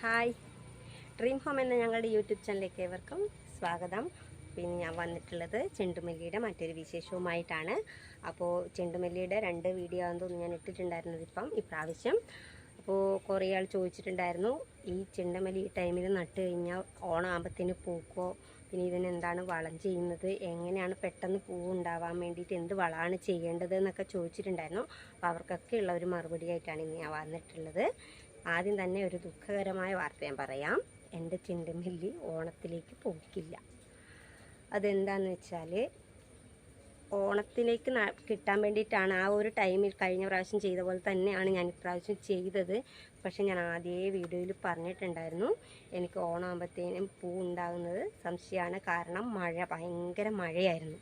Hi. Dream home എന്ന ഞങ്ങളുടെ YouTube ചാനലിലേക്ക് ഏവർക്കും സ്വാഗതം. പിന്നെ ഞാൻ വന്നിട്ടുള്ളത് ചെണ്ടുമല്ലിയുടെ മറ്റൊരു വിശേഷവുമായിട്ടാണ്. അപ്പോൾ ചെണ്ടുമല്ലിയുടെ രണ്ട് വീഡിയോ ആണെന്ന് തോന്നുന്നു ഞാൻ ഇട്ടിട്ടുണ്ടായിരുന്നത് ഇപ്പം ഇപ്രാവശ്യം അപ്പോൾ കുറേ ആൾ ചോദിച്ചിട്ടുണ്ടായിരുന്നു ഈ ചെണ്ടുമല്ലി ടൈമിൽ നട്ട് കഴിഞ്ഞാൽ ഓണാകുമ്പത്തിന് പൂക്കോ? പിന്നെ ഇതിനെന്താണ് വളം ചെയ്യുന്നത്? എങ്ങനെയാണ് പെട്ടെന്ന് പൂവ് ഉണ്ടാവാൻ വേണ്ടിയിട്ട് എന്ത് വളമാണ് ചെയ്യേണ്ടത് എന്നൊക്കെ ചോദിച്ചിട്ടുണ്ടായിരുന്നു. അപ്പോൾ അവർക്കൊക്കെ ഉള്ള ഒരു മറുപടിയായിട്ടാണ് ഇനി ഞാൻ വന്നിട്ടുള്ളത്. ആദ്യം തന്നെ ഒരു ദുഃഖകരമായ വാർത്ത ഞാൻ പറയാം. എന്റെ ചിണ്ടുമില്ലി ഓണത്തിലേക്ക് പോക്കില്ല. അതെന്താണെന്ന് വെച്ചാൽ ഓണത്തിലേക്ക് കിട്ടാൻ വേണ്ടിയിട്ടാണ് ആ ഒരു ടൈമിൽ കഴിഞ്ഞ പ്രാവശ്യം ചെയ്ത പോലെ തന്നെയാണ് ഞാൻ ഇപ്രാവശ്യം ചെയ്തത്. പക്ഷേ ഞാൻ ആദ്യമേ വീഡിയോയിൽ പറഞ്ഞിട്ടുണ്ടായിരുന്നു എനിക്ക് ഓണമാകുമ്പോഴത്തേനും പൂ ഉണ്ടാകുന്നത് സംശയമാണ്. കാരണം മഴ ഭയങ്കര മഴയായിരുന്നു.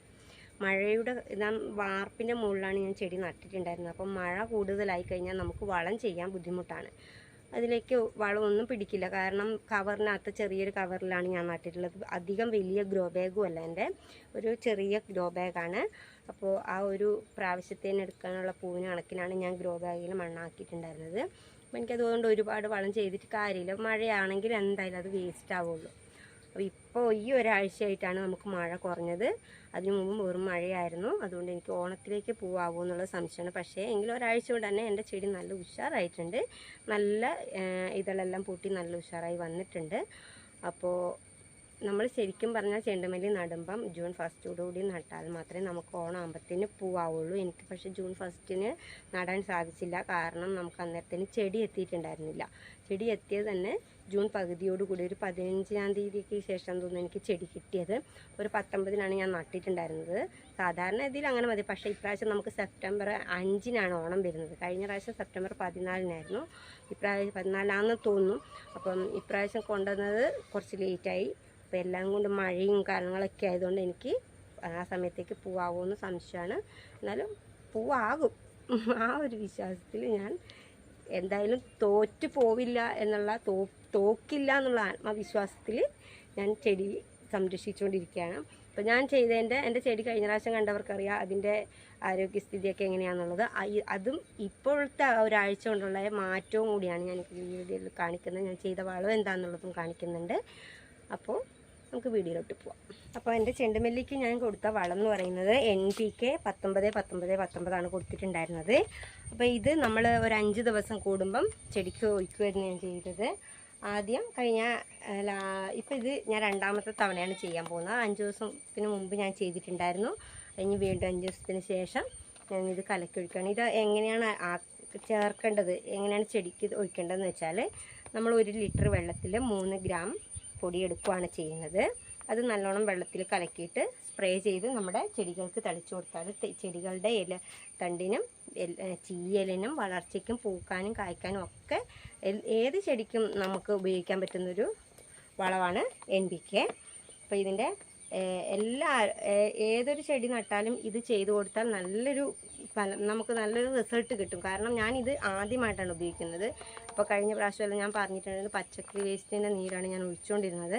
മഴയുടെ ഇതാ വാർപ്പിന്റെ മുകളിലാണ് ഞാൻ ചെടി നട്ടിട്ടുണ്ടായിരുന്നത്. അപ്പം മഴ കൂടുതലായി കഴിഞ്ഞാൽ നമുക്ക് വളം ചെയ്യാൻ ബുദ്ധിമുട്ടാണ്. അതിലേക്ക് വളമൊന്നും പിടിക്കില്ല. കാരണം കവറിനകത്ത് ചെറിയൊരു കവറിലാണ് ഞാൻ നട്ടിട്ടുള്ളത്. അധികം വലിയ ഗ്രോ ബാഗും അല്ല എന്റെ. ഒരു ചെറിയ ഗ്രോ ബാഗാണ്. അപ്പോൾ ആ ഒരു പ്രാവശ്യത്തേന് എടുക്കാനുള്ള പൂവിന് കണക്കിനാണ് ഞാൻ ഗ്രോ ബാഗിൽ മണ്ണാക്കിയിട്ടുണ്ടായിരുന്നത്. അപ്പോൾ എനിക്കതുകൊണ്ട് ഒരുപാട് വളം ചെയ്തിട്ട് കാര്യമില്ല. മഴയാണെങ്കിൽ എന്തായാലും അത് വേസ്റ്റ് ആവുള്ളൂ. അപ്പോൾ ഇപ്പോൾ ഈ ഒരാഴ്ചയായിട്ടാണ് നമുക്ക് മഴ കുറഞ്ഞത്. അതിനു മുമ്പ് വെറും മഴയായിരുന്നു. അതുകൊണ്ട് എനിക്ക് ഓണത്തിലേക്ക് പൂവാകുമോ എന്നുള്ള സംശയമാണ്. പക്ഷേ എങ്കിലും ഒരാഴ്ച കൊണ്ട് തന്നെ എന്റെ ചെടി നല്ല ഉഷാറായിട്ടുണ്ട്. നല്ല ഇതളെല്ലാം പൂട്ടി നല്ല ഉഷാറായി വന്നിട്ടുണ്ട്. അപ്പോൾ നമ്മൾ ശരിക്കും പറഞ്ഞാൽ ചെണ്ടുമല്ലി നടുമ്പം ജൂൺ ഫസ്റ്റോടുകൂടി നട്ടാൽ മാത്രമേ നമുക്ക് ഓണം ആകുമ്പത്തിന് പൂവാവുള്ളൂ. എനിക്ക് പക്ഷേ ജൂൺ ഫസ്റ്റിന് നടാൻ സാധിച്ചില്ല. കാരണം നമുക്ക് അന്നേരത്തിന് ചെടി എത്തിയിട്ടുണ്ടായിരുന്നില്ല. ചെടി എത്തിയത് തന്നെ ജൂൺ പകുതിയോടുകൂടി ഒരു പതിനഞ്ചാം തീയതിക്ക് ശേഷം തോന്നുന്നു എനിക്ക് ചെടി കിട്ടിയത്. ഒരു പത്തൊമ്പതിനാണ് ഞാൻ നട്ടിട്ടുണ്ടായിരുന്നത്. സാധാരണ ഇതിൽ അങ്ങനെ മതി. പക്ഷേ ഇപ്രാവശ്യം നമുക്ക് സെപ്റ്റംബർ അഞ്ചിനാണ് ഓണം വരുന്നത്. കഴിഞ്ഞ പ്രാവശ്യം സെപ്റ്റംബർ പതിനാലിനായിരുന്നു. ഇപ്രാവശ്യം പതിനാലാണെന്ന് തോന്നുന്നു. അപ്പം ഇപ്രാവശ്യം കൊണ്ടുവന്നത് കുറച്ച് ലേറ്റായി. അപ്പോൾ എല്ലാം കൊണ്ട് മഴയും കാര്യങ്ങളൊക്കെ ആയതുകൊണ്ട് എനിക്ക് ആ സമയത്തേക്ക് പൂവാകുമെന്ന് സംശയമാണ് എന്നാലും പൂവാകും. ആ ഒരു വിശ്വാസത്തിൽ ഞാൻ എന്തായാലും തോറ്റു പോവില്ല എന്നുള്ള തോ തോക്കില്ല എന്നുള്ള ആത്മവിശ്വാസത്തിൽ ഞാൻ ചെടി സംരക്ഷിച്ചുകൊണ്ടിരിക്കുകയാണ്. അപ്പോൾ ഞാൻ ചെയ്തതിന്റെ എന്റെ ചെടി കഴിഞ്ഞ പ്രാവശ്യം കണ്ടവർക്കറിയാം അതിന്റെ ആരോഗ്യസ്ഥിതിയൊക്കെ എങ്ങനെയാണെന്നുള്ളത് അതും ഇപ്പോഴത്തെ ഒരാഴ്ച കൊണ്ടുള്ള മാറ്റവും കൂടിയാണ് ഞാൻ ഈ വീഡിയോയിൽ കാണിക്കുന്നത്. ഞാൻ ചെയ്ത വളം എന്താണെന്നുള്ളതും കാണിക്കുന്നുണ്ട്. അപ്പോൾ നമുക്ക് വീഡിയോയിലോട്ട് പോവാം. അപ്പോൾ എന്റെ ചെണ്ടുമല്ലിക്ക് ഞാൻ കൊടുത്ത വളം എന്ന് പറയുന്നത് എൻ പി കെ പത്തൊമ്പത് പത്തൊമ്പത് പത്തൊമ്പതാണ് കൊടുത്തിട്ടുണ്ടായിരുന്നത്. അപ്പോൾ ഇത് നമ്മൾ ഒരു അഞ്ച് ദിവസം കൂടുമ്പം ചെടിക്ക് ഒഴിക്കുമായിരുന്നു ഞാൻ ചെയ്തത്. ആദ്യം കഴിഞ്ഞ ഇപ്പോൾ ഇത് ഞാൻ രണ്ടാമത്തെ തവണയാണ് ചെയ്യാൻ പോകുന്നത്. അഞ്ച് ദിവസത്തിന് മുമ്പ് ഞാൻ ചെയ്തിട്ടുണ്ടായിരുന്നു. കഴിഞ്ഞ് വീണ്ടും അഞ്ച് ദിവസത്തിന് ശേഷം ഞാൻ ഇത് കലക്കി ഒഴിക്കുകയാണ്. ഇത് എങ്ങനെയാണ് ചേർക്കേണ്ടത്? എങ്ങനെയാണ് ചെടിക്ക് ഒഴിക്കേണ്ടതെന്ന് വെച്ചാൽ നമ്മൾ ഒരു ലിറ്റർ വെള്ളത്തിൽ മൂന്ന് ഗ്രാം പൊടി എടുക്കുകയാണ് ചെയ്യുന്നത്. അത് നല്ലോണം വെള്ളത്തിൽ കലക്കിയിട്ട് സ്പ്രേ ചെയ്ത് നമ്മുടെ ചെടികൾക്ക് തളിച്ചു കൊടുത്താൽ ചെടികളുടെ ഇല തണ്ടിനും ചീയലിനും വളർച്ചയ്ക്കും പൂക്കാനും കായ്ക്കാനും ഒക്കെ ഏത് ചെടിക്കും നമുക്ക് ഉപയോഗിക്കാൻ പറ്റുന്നൊരു വളമാണ് എൻ പി കെ അപ്പോൾ ഇതിന്റെ എല്ലാ ഏതൊരു ചെടി നട്ടാലും ഇത് ചെയ്തു കൊടുത്താൽ നല്ലൊരു ഫലം നമുക്ക് നല്ലൊരു റിസൾട്ട് കിട്ടും. കാരണം ഞാനിത് ആദ്യമായിട്ടാണ് ഉപയോഗിക്കുന്നത്. അപ്പോൾ കഴിഞ്ഞ പ്രാവശ്യമെല്ലാം ഞാൻ പറഞ്ഞിട്ടുണ്ടായിരുന്നു പച്ചക്കറി വേസ്റ്റിന്റെ നീരാണ് ഞാൻ ഒഴിച്ചുകൊണ്ടിരുന്നത്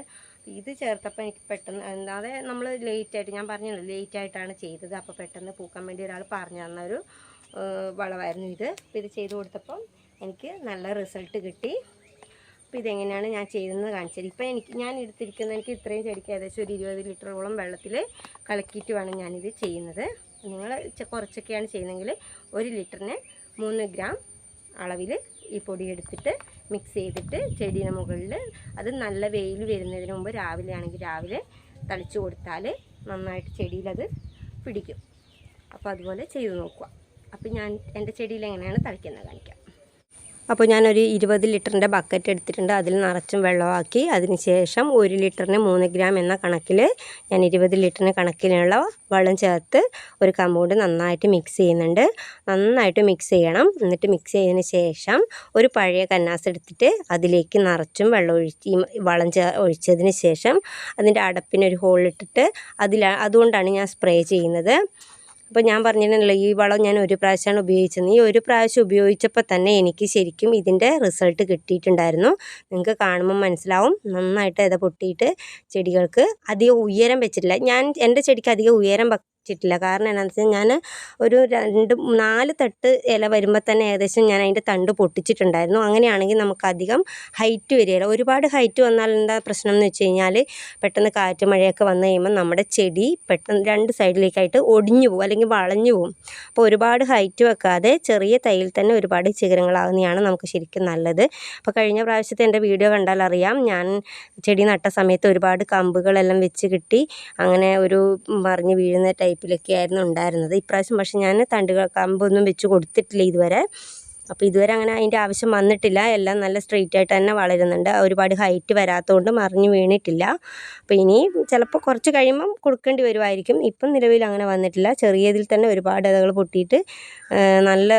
ഇത് ചേർത്തപ്പോൾ എനിക്ക് പെട്ടെന്ന് എന്താതെ നമ്മൾ ലേറ്റായിട്ട് ഞാൻ പറഞ്ഞല്ലോ ലേറ്റായിട്ടാണ് ചെയ്തത്. അപ്പോൾ പെട്ടെന്ന് പൂക്കാൻ വേണ്ടി ഒരാൾ പറഞ്ഞു തന്ന ഒരു വളമായിരുന്നു ഇത്. അപ്പോൾ ഇത് ചെയ്ത് കൊടുത്തപ്പം എനിക്ക് നല്ല റിസൾട്ട് കിട്ടി. അപ്പോൾ ഇതെങ്ങനെയാണ് ഞാൻ ചെയ്തതെന്ന് കാണിച്ചത് ഇപ്പം എനിക്ക് ഞാൻ എടുത്തിരിക്കുന്ന എനിക്ക് ഇത്രയും ചെടിക്ക് ഏകദേശം ഒരു ഇരുപത് ലിറ്ററോളം വെള്ളത്തിൽ കലക്കിയിട്ട് വേണം ഞാനിത് ചെയ്യുന്നത്. നിങ്ങൾ കുറച്ചൊക്കെയാണ് ചെയ്യുന്നതെങ്കിൽ ഒരു ലിറ്ററിന് മൂന്ന് ഗ്രാം അളവിൽ ഈ പൊടി എടുത്തിട്ട് മിക്സ് ചെയ്തിട്ട് ചെടിയുടെ മുകളിൽ അത് നല്ല വെയിൽ വരുന്നതിന് മുമ്പ് രാവിലെ ആണെങ്കിൽ രാവിലെ തളിച്ചു കൊടുത്താൽ നന്നായിട്ട് ചെടിയിലത് പിടിക്കും. അപ്പോൾ അതുപോലെ ചെയ്ത് നോക്കുക. അപ്പോൾ ഞാൻ എന്റെ ചെടിയിൽ എങ്ങനെയാണ് തളിക്കുന്നത് കാണിക്കാം. അപ്പോൾ ഞാനൊരു ഇരുപത് ലിറ്ററിന്റെ ബക്കറ്റ് എടുത്തിട്ടുണ്ട്. അതിൽ നിറച്ചും വെള്ളമാക്കി. അതിനുശേഷം ഒരു ലിറ്ററിന് മൂന്ന് ഗ്രാം എന്ന കണക്കിൽ ഞാൻ ഇരുപത് ലിറ്ററിന് കണക്കിലുള്ള വെള്ളം ചേർത്ത് ഒരു കമ്പൗണ്ട് നന്നായിട്ട് മിക്സ് ചെയ്യുന്നുണ്ട്. നന്നായിട്ട് മിക്സ് ചെയ്യണം. എന്നിട്ട് മിക്സ് ചെയ്തതിന് ശേഷം ഒരു പഴയ കന്നാസ് എടുത്തിട്ട് അതിലേക്ക് നിറച്ചും വെള്ളം ഒഴിച്ച് വളം ചേ ഒഴിച്ചതിന് ശേഷം അതിന്റെ അടപ്പിനൊരു ഹോളിട്ടിട്ട് അതിൽ അതുകൊണ്ടാണ് ഞാൻ സ്പ്രേ ചെയ്യുന്നത്. അപ്പോൾ ഞാൻ പറഞ്ഞിട്ടുണ്ടല്ലോ ഈ വളം ഞാൻ ഒരു പ്രാവശ്യമാണ് ഉപയോഗിച്ചത്. ഈ ഒരു പ്രാവശ്യം ഉപയോഗിച്ചപ്പോൾ തന്നെ എനിക്ക് ശരിക്കും ഇതിന്റെ റിസൾട്ട് കിട്ടിയിട്ടുണ്ടായിരുന്നു. നിങ്ങൾക്ക് കാണുമ്പോൾ മനസ്സിലാവും. നന്നായിട്ട് ഇത പൊട്ടിയിട്ട് ചെടികൾക്ക് അധികം ഉയരം വെച്ചിട്ടില്ല. ഞാൻ എന്റെ ചെടിക്ക് അധികം ഉയരം വെച്ചിട്ടില്ല കാരണം എന്താണെന്ന് വെച്ചാൽ ഞാൻ ഒരു രണ്ട് നാല് തട്ട് ഇല വരുമ്പോൾ തന്നെ ഏകദേശം ഞാൻ അതിന്റെ തണ്ട് പൊട്ടിച്ചിട്ടുണ്ടായിരുന്നു. അങ്ങനെയാണെങ്കിൽ നമുക്ക് അധികം ഹൈറ്റ് വരികയില്ല. ഒരുപാട് ഹൈറ്റ് വന്നാൽ എന്താ പ്രശ്നം എന്ന് വെച്ച് കഴിഞ്ഞാൽ പെട്ടെന്ന് കാറ്റ് മഴയൊക്കെ വന്നു കഴിയുമ്പോൾ നമ്മുടെ ചെടി പെട്ടെന്ന് രണ്ട് സൈഡിലേക്കായിട്ട് ഒടിഞ്ഞു പോകും അല്ലെങ്കിൽ വളഞ്ഞു പോകും. അപ്പോൾ ഒരുപാട് ഹൈറ്റ് വെക്കാതെ ചെറിയ തൈയിൽ തന്നെ ഒരുപാട് ചികരങ്ങളാകുന്നതാണ് നമുക്ക് ശരിക്കും നല്ലത്. അപ്പോൾ കഴിഞ്ഞ പ്രാവശ്യത്തെ എന്റെ വീഡിയോ കണ്ടാൽ അറിയാം. ഞാൻ ചെടി നട്ട സമയത്ത് ഒരുപാട് കമ്പുകളെല്ലാം വെച്ച് കിട്ടി അങ്ങനെ ഒരു മറിഞ്ഞ് വീഴുന്ന ടൈപ്പിലൊക്കെ ആയിരുന്നു ഉണ്ടായിരുന്നത്. ഇപ്രാവശ്യം പക്ഷേ ഞാൻ തണ്ടുകൾ കമ്പൊന്നും വെച്ച് കൊടുത്തിട്ടില്ല ഇതുവരെ. അപ്പോൾ ഇതുവരെ അങ്ങനെ അതിന്റെ ആവശ്യം വന്നിട്ടില്ല. എല്ലാം നല്ല സ്ട്രെയിറ്റ് ആയിട്ട് തന്നെ വളരുന്നുണ്ട്. ഒരുപാട് ഹൈറ്റ് വരാത്തതുകൊണ്ട് മറിഞ്ഞ് വീണിട്ടില്ല. അപ്പോൾ ഇനി ചിലപ്പോൾ കുറച്ച് കഴിയുമ്പം കൊടുക്കേണ്ടി വരുമായിരിക്കും ഇപ്പം നിലവിൽ അങ്ങനെ വന്നിട്ടില്ല. ചെറിയതിൽ തന്നെ ഒരുപാട് ഇതകൾ പൊട്ടിയിട്ട് നല്ല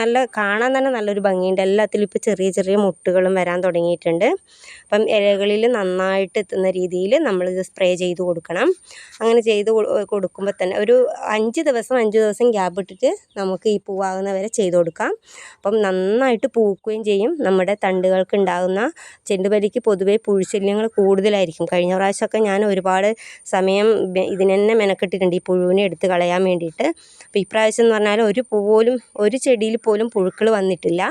നല്ല കാണാൻ തന്നെ നല്ലൊരു ഭംഗിയുണ്ട്. എല്ലാത്തിലും ഇപ്പോൾ ചെറിയ ചെറിയ മുട്ടുകളും വരാൻ തുടങ്ങിയിട്ടുണ്ട്. അപ്പം ഇലകളിൽ നന്നായിട്ട് എത്തുന്ന രീതിയിൽ നമ്മളിത് സ്പ്രേ ചെയ്ത് കൊടുക്കണം. അങ്ങനെ ചെയ്ത് കൊടുക്കുമ്പോൾ തന്നെ ഒരു അഞ്ച് ദിവസം അഞ്ച് ദിവസം ഗ്യാപ്പ് ഇട്ടിട്ട് നമുക്ക് ഈ പൂവാകുന്ന വരെ ചെയ്ത് കൊടുക്കാം. അപ്പം നന്നായിട്ട് പൂക്കുകയും ചെയ്യും. നമ്മുടെ തണ്ടുകൾക്ക് ഉണ്ടാകുന്ന ചെണ്ടുമല്ലിക്ക് പൊതുവേ പുഴുശല്യങ്ങൾ കൂടുതലായിരിക്കും. കഴിഞ്ഞ പ്രാവശ്യമൊക്കെ ഞാൻ ഒരുപാട് സമയം ഇതിനെന്നെ ഇതിന് തന്നെ മെനക്കെട്ടിട്ടുണ്ട് ഈ പുഴുവിനെ എടുത്ത് കളയാൻ വേണ്ടിയിട്ട്. അപ്പോൾ ഇപ്രാവശ്യം എന്ന് പറഞ്ഞാൽ ഒരു പോലും ഒരു ചെടിയിൽ പോലും പുഴുക്കൾ വന്നിട്ടില്ല.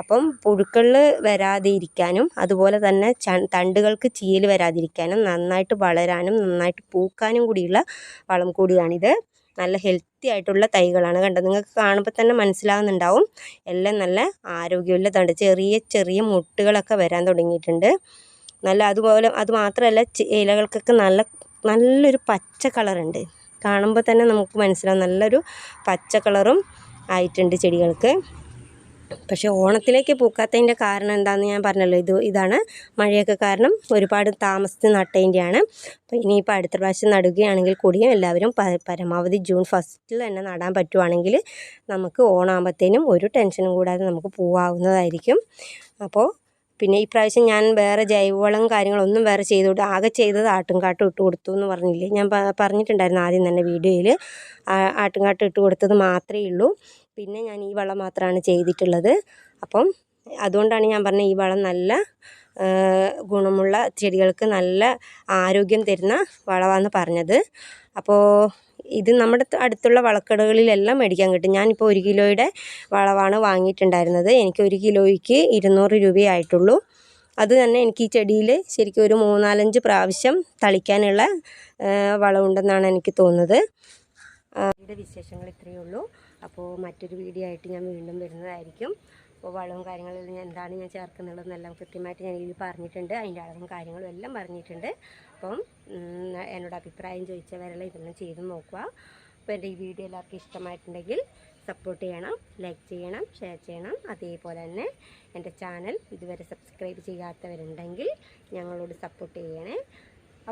അപ്പം പുഴുക്കളിൽ വരാതെ ഇരിക്കാനും അതുപോലെ തന്നെ തണ്ടുകൾക്ക് ചീൽ വരാതിരിക്കാനും നന്നായിട്ട് വളരാനും നന്നായിട്ട് പൂക്കാനും കൂടിയുള്ള വളം കൂടിയാണിത്. നല്ല ഹെൽത്തി ആയിട്ടുള്ള തൈകളാണ് കണ്ടത്. നിങ്ങൾക്ക് കാണുമ്പോൾ തന്നെ മനസ്സിലാകുന്നുണ്ടാവും എല്ലാം നല്ല ആരോഗ്യമുള്ളതാണ് ചെറിയ ചെറിയ മുട്ടുകളൊക്കെ വരാൻ തുടങ്ങിയിട്ടുണ്ട്. നല്ല അതുപോലെ അതുമാത്രമല്ല ഇലകൾക്കൊക്കെ നല്ല നല്ലൊരു പച്ച കളറുണ്ട് കാണുമ്പോൾ തന്നെ നമുക്ക് മനസ്സിലാവും. നല്ലൊരു പച്ച കളറും ആയിട്ടുണ്ട് ചെടികൾക്ക്. പക്ഷേ ഓണത്തിലേക്ക് പൂക്കാത്തതിന്റെ കാരണം എന്താണെന്ന് ഞാൻ പറഞ്ഞല്ലോ. ഇത് ഇതാണ് മഴയൊക്കെ കാരണം ഒരുപാട് താമസിച്ച് നട്ടതിന്റെയാണ്. അപ്പോൾ ഇനിയിപ്പോൾ അടുത്ത പ്രാവശ്യം നടുകയാണെങ്കിൽ കൂടിയും എല്ലാവരും പരമാവധി ജൂൺ ഫസ്റ്റിൽ തന്നെ നടാൻ പറ്റുവാണെങ്കിൽ നമുക്ക് ഓണാകുമ്പോഴത്തേനും ഒരു ടെൻഷനും കൂടാതെ നമുക്ക് പൂവാകുന്നതായിരിക്കും അപ്പോൾ പിന്നെ ഈ പ്രാവശ്യം ഞാൻ വേറെ ജൈവവളം കാര്യങ്ങളൊന്നും വേറെ ചെയ്തു കൊടുത്തു ആകെ ചെയ്തത് ആട്ടുംകാട്ടം ഇട്ട് കൊടുത്തു എന്ന് പറഞ്ഞില്ലേ? ഞാൻ പറഞ്ഞിട്ടുണ്ടായിരുന്നു ആദ്യം തന്നെ വീഡിയോയിൽ. ആട്ടുംകാട്ടം ഇട്ട് കൊടുത്തത് മാത്രമേ ഉള്ളൂ. പിന്നെ ഞാൻ ഈ വളം മാത്രമാണ് ചെയ്തിട്ടുള്ളത്. അപ്പം അതുകൊണ്ടാണ് ഞാൻ പറഞ്ഞത് ഈ വളം നല്ല ഗുണമുള്ള ചെടികൾക്ക് നല്ല ആരോഗ്യം തരുന്ന വളമാണെന്ന് പറഞ്ഞത്. അപ്പോൾ ഇത് നമ്മുടെ അടുത്തുള്ള വളക്കടകളിലെല്ലാം മേടിക്കാൻ കിട്ടും. ഞാനിപ്പോൾ ഒരു കിലോയുടെ വളവാണ് വാങ്ങിയിട്ടുണ്ടായിരുന്നത്. എനിക്ക് ഒരു കിലോയ്ക്ക് ഇരുന്നൂറ് രൂപയായിട്ടുള്ളൂ. അത് തന്നെ എനിക്ക് ഈ ചെടിയിൽ ശരിക്കും ഒരു മൂന്നാലഞ്ച് പ്രാവശ്യം തളിക്കാനുള്ള വളമുണ്ടെന്നാണ് എനിക്ക് തോന്നുന്നത്. വിശേഷങ്ങൾ ഇത്രയേ ഉള്ളൂ. അപ്പോൾ മറ്റൊരു വീഡിയോ ആയിട്ട് ഞാൻ വീണ്ടും വരുന്നതായിരിക്കും. അപ്പോൾ വളവും കാര്യങ്ങളും എന്താണ് ഞാൻ ചേർക്കുന്നുള്ളതെന്നെല്ലാം കൃത്യമായിട്ട് ഞാൻ ഇതിൽ പറഞ്ഞിട്ടുണ്ട്. അതിന്റെ അളവും കാര്യങ്ങളും എല്ലാം പറഞ്ഞിട്ടുണ്ട്. അപ്പം എന്നോട് അഭിപ്രായം ചോദിച്ചവരെല്ലാം ഇതെല്ലാം ചെയ്ത് നോക്കുക. അപ്പോൾ എന്റെ ഈ വീഡിയോ എല്ലാവർക്കും ഇഷ്ടമായിട്ടുണ്ടെങ്കിൽ സപ്പോർട്ട് ചെയ്യണം ലൈക്ക് ചെയ്യണം ഷെയർ ചെയ്യണം. അതേപോലെ തന്നെ എന്റെ ചാനൽ ഇതുവരെ സബ്സ്ക്രൈബ് ചെയ്യാത്തവരുണ്ടെങ്കിൽ ഞങ്ങളോട് സപ്പോർട്ട് ചെയ്യണേ.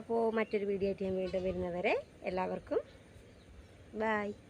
അപ്പോൾ മറ്റൊരു വീഡിയോ ആയിട്ട് ഞാൻ വീണ്ടും വരുന്നവരെ എല്ലാവർക്കും Bye.